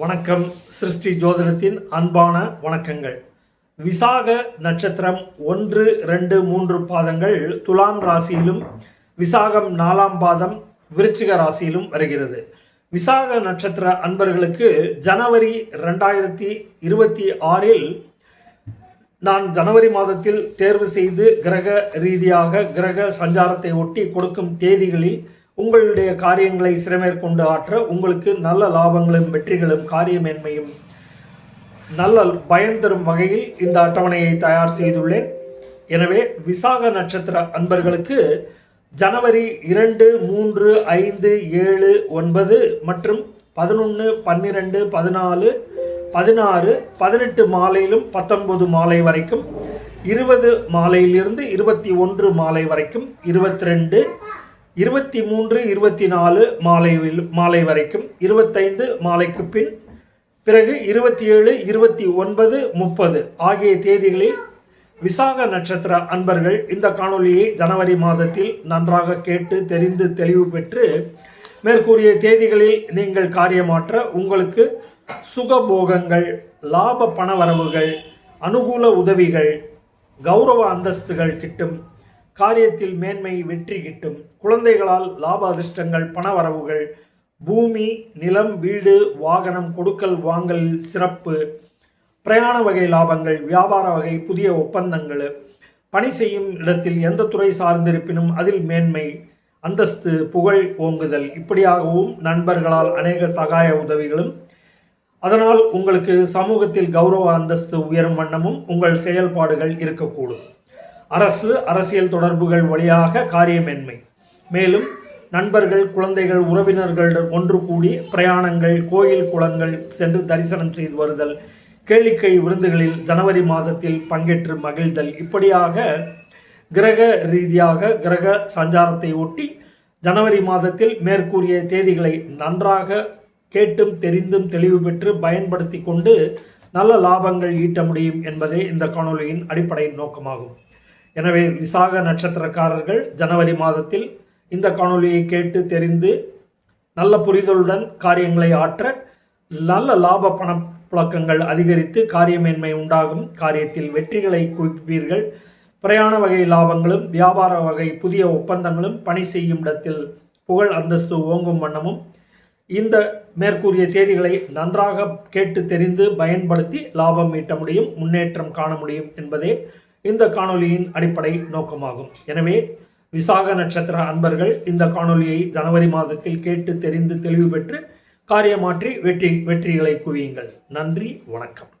வணக்கம் சிருஷ்டி ஜோதிடத்தின் அன்பான வணக்கங்கள். விசாக நட்சத்திரம் ஒன்று ரெண்டு மூன்று பாதங்கள் துலாம் ராசியிலும் விசாகம் நாலாம் பாதம் விருச்சிக ராசியிலும் வருகிறது. விசாக நட்சத்திர அன்பர்களுக்கு ஜனவரி ரெண்டாயிரத்தி இருபத்தி ஆறில் நான் ஜனவரி மாதத்தில் தேர்வு செய்து கிரக ரீதியாக கிரக சஞ்சாரத்தை ஒட்டி கொடுக்கும் தேதிகளில் உங்களுடைய காரியங்களை சிறமேற்கொண்டு ஆற்ற உங்களுக்கு நல்ல லாபங்களும் வெற்றிகளும் காரியமேன்மையும் நல்ல பயன் தரும் வகையில் இந்த அட்டவணையை தயார் செய்துள்ளேன். எனவே விசாக நட்சத்திர அன்பர்களுக்கு ஜனவரி இரண்டு மூன்று ஐந்து ஏழு ஒன்பது மற்றும் பதினொன்று பன்னிரெண்டு பதினாலு பதினாறு பதினெட்டு மாலையிலும் பத்தொன்பது மாலை வரைக்கும் இருபது மாலையிலிருந்து இருபத்தி ஒன்று மாலை வரைக்கும் இருபத்தி ரெண்டு இருபத்தி மூன்று இருபத்தி நாலு மாலை மாலை வரைக்கும் இருபத்தைந்து மாலைக்கு பின் பிறகு இருபத்தி ஏழு இருபத்தி ஒன்பது முப்பது ஆகிய தேதிகளில் விசாக நட்சத்திர அன்பர்கள் இந்த காணொலியை ஜனவரி மாதத்தில் நன்றாக கேட்டு தெரிந்து தெளிவு பெற்று மேற்கூறிய தேதிகளில் நீங்கள் காரியமாற்ற உங்களுக்கு சுகபோகங்கள் லாப பணவரவுகள் அனுகூல உதவிகள் கௌரவ அந்தஸ்துகள் கிட்டும். காரியத்தில் மேன்மை வெற்றி கிட்டும். குழந்தைகளால் லாப அதிர்ஷ்டங்கள் பணவரவுகள். பூமி நிலம் வீடு வாகனம் கொடுக்கல் வாங்கல் சிறப்பு. பிரயாண வகை லாபங்கள் வியாபார வகை புதிய ஒப்பந்தங்கள். பணி செய்யும் இடத்தில் எந்த துறை சார்ந்திருப்பினும் அதில் மேன்மை. அந்தஸ்து புகழ் ஓங்குதல். இப்படியாகவும் நண்பர்களால் அநேக சகாய உதவிகளும். அதனால் உங்களுக்கு சமூகத்தில் கௌரவ அந்தஸ்து உயரும் வண்ணமும் உங்கள் செயல்பாடுகள் இருக்கக்கூடும். அரசு அரசியல் தொடர்புகள் வழியாக காரியமென்மை. மேலும் நண்பர்கள் குழந்தைகள் உறவினர்கள் ஒன்று கூடி பிரயாணங்கள் கோயில் குளங்கள் சென்று தரிசனம் செய்து வருதல். கேளிக்கை விருந்துகளில் ஜனவரி மாதத்தில் பங்கேற்று மகிழ்தல். இப்படியாக கிரக ரீதியாக கிரக சஞ்சாரத்தை ஒட்டி ஜனவரி மாதத்தில் மேற்கூறிய தேதிகளை நன்றாக கேட்டும் தெரிந்தும் தெளிவு பெற்று பயன்படுத்தி கொண்டு நல்ல லாபங்கள் ஈட்ட முடியும் என்பதே இந்த காணொலியின் அடிப்படை நோக்கமாகும். எனவே விசாக நட்சத்திரக்காரர்கள் ஜனவரி மாதத்தில் இந்த காணொலியை கேட்டு தெரிந்து நல்ல புரிதலுடன் காரியங்களை ஆற்ற நல்ல லாப பண புழக்கங்கள் அதிகரித்து காரியமேன்மை உண்டாகும் காரியத்தில் வெற்றிகளை குவிப்பீர்கள் பிரயாண வகை லாபங்களும் வியாபார வகை புதிய ஒப்பந்தங்களும் பணி செய்யும் இடத்தில் புகழ் அந்தஸ்து ஓங்கும் வண்ணமும் இந்த மேற்கூறிய தேதிகளை நன்றாக கேட்டு தெரிந்து பயன்படுத்தி லாபம் ஈட்ட முடியும் முன்னேற்றம் காண முடியும் என்பதே இந்த காணொலியின் அடிப்படை நோக்கமாகும். எனவே விசாக நட்சத்திர அன்பர்கள் இந்த காணொலியை ஜனவரி மாதத்தில் கேட்டு தெரிந்து தெளிவு பெற்று காரியமாற்றி வெற்றி வெற்றிகளை குவியுங்கள். நன்றி வணக்கம்.